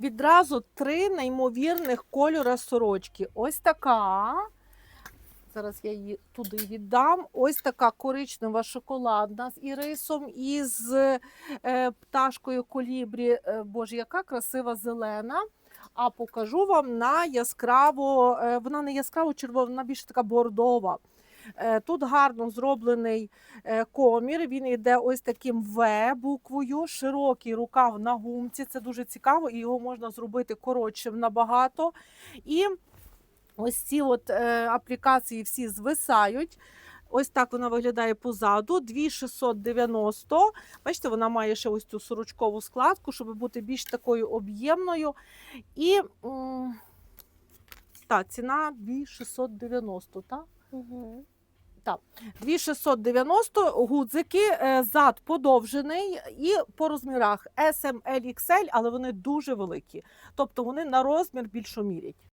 відразу три неймовірних кольора сорочки. Ось така. Зараз я її туди віддам. Ось така коричнева шоколадна з ірисом і з е, пташкою колібрі. Е, Боже, яка красива зелена. А покажу вам на яскраво, е, вона не яскраво червона, вона більше така бордова. Е, Тут гарно зроблений е, комір. Він йде ось таким В буквою, широкий рукав на гумці. Це дуже цікаво, і його можна зробити коротшим набагато. І ось ці от е, аплікації всі звисають. Ось так вона виглядає позаду. 2690. Бачите, вона має ще ось цю сорочкову складку, щоб бути більш такою об'ємною. І та, ціна 2690, так? Угу. 2690 гудзики, е, зад подовжений і по розмірах SML L, XL, але вони дуже великі. Тобто вони на розмір більшу мірять.